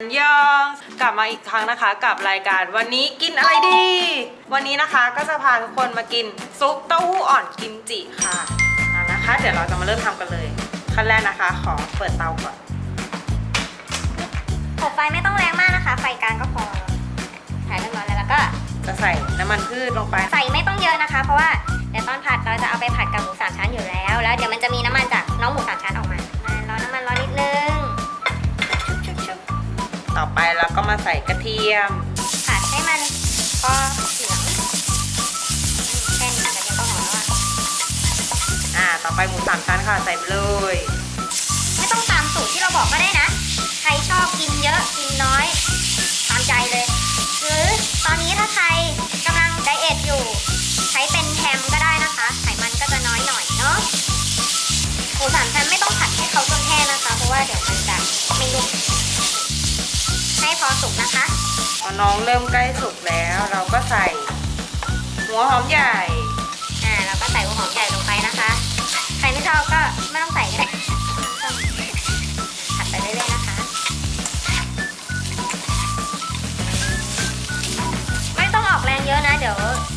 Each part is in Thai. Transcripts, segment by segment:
ยองกลับมาอีกครั้งนะคะกับรายการวันนี้กินอะไรดี วันนี้นะคะก็จะพาทุกคนมากินซุปเต้าหู้อ่อนกิมจิค่ะเอานะคะ เดี๋ยวเราจะมาเริ่มทำกันเลย ขั้นแรกนะคะ ขอเปิดเตาก่อนเปิดไฟไม่ต้องแรงมากนะคะ ไฟกลางก็พอถ่ายเรียบร้อยแล้วแล้วก็จะใส่น้ำมันพืชลงไป ใส่ไม่ต้องเยอะนะคะ เพราะว่าเดี๋ยวตอนผัดเราจะเอาไปผัดกับหมูสามชั้นอยู่แล้ว แล้วเดี๋ยวมันจะมี ใส่กระเทียมผัดให้มันพอเหลืองแค่นี้กระเทียมก็หอมแล้วอะอ่า ต่อไปหมูสามชั้นค่ะใส่ไปเลย ไม่ต้องตามสูตรที่เราบอกก็ได้นะ สุกนะคะพอน้องเริ่มใกล้สุกแล้ว เราก็ใส่ หัวหอมใหญ่ อ่าเราก็ใส่หัวหอมใหญ่ลงไปนะคะ ใครไม่ชอบก็ไม่ต้องใส่ก็ได้ผัดไปเรื่อยๆนะคะ ไม่ต้องออกแรงเยอะนะ เดี๋ยว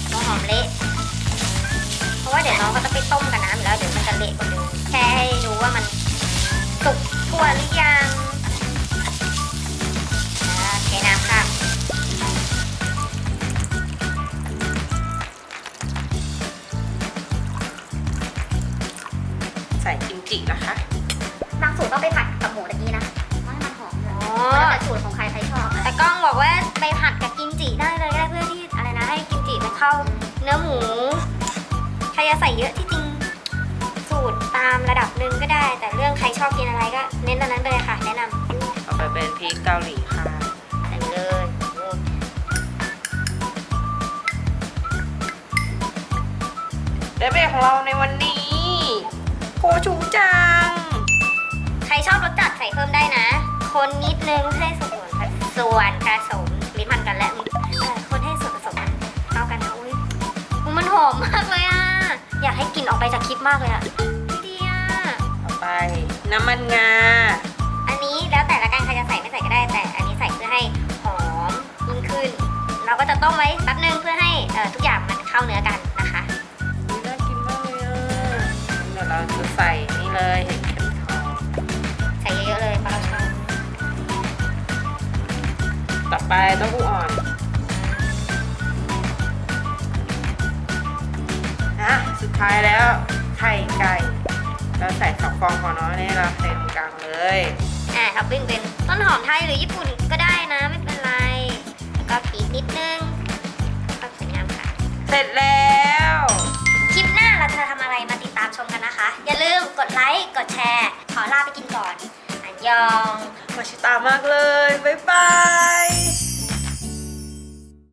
หัวหอมเละเพราะว่าเดี๋ยวน้องก็จะไปต้มกับน้ำอยู่แล้วเดี๋ยวมันจะเละกว่าเดิมแค่ให้รู้ว่ามันสุกทั่วหรือยัง ใส่กิมจินะคะ บางสูตรต้องไปผัดกับหมูตะกี้นะเพราะให้มันหอมเลยอ๋อ แล้วแต่สูตรของใครใครชอบแต่กล้องบอกว่าไปผัดกับกิมจิได้เลยก็ได้เพื่อที่อะไรนะให้กิมจิมันเข้าเนื้อหมูใครจะใส่เยอะที่จริง สูตรตามระดับหนึ่งก็ได้ แต่เรื่องใครชอบกินอะไรก็เน้นอันนั้นไปเลยค่ะ แนะนำต่อไปเป็นพริกเกาหลีค่ะใส่ไปเลยโอ้และเบรกของเราในวันนี้ โคชูจัง ใครชอบรสจัดใส่เพิ่มได้นะ คนนิดนึงให้ส่วนผสมส่วนผสมลิ้นมันกันและเออคนให้ส่วนผสมมันเข้ากันนะอุ้ยอุ๊ยมันหอมมากเลยอะ อยากให้กลิ่นออกไปจากคลิปมากเลยอะดีอะต่อไปน้ำมันงา อันนี้แล้วแต่ละกันใครจะใส่ไม่ใส่ก็ได้แต่ อันนี้ใส่เพื่อให้หอมยิ่งขึ้น เราก็จะต้มไว้แป๊บ ไปเต้าหู้อ่อนอะสุดท้ายแล้วไข่ไก่เราใส่สองฟองพอเนาะนี่เราใส่ตรงกลางเลยอ่าท็อปปิ้งเป็นต้นหอมไทยหรือญี่ปุ่นก็ได้นะ ไม่เป็นไร แล้วก็พริกนิดนึงก็สวยงามค่ะ เสร็จแล้ว คลิปหน้าเราจะทำอะไรมาติดตามชมกันนะคะ อย่าลืมกดไลค์ กดแชร์ ขอลาไปกินก่อน อันยอง มาชิตามากเลย บ๊ายบาย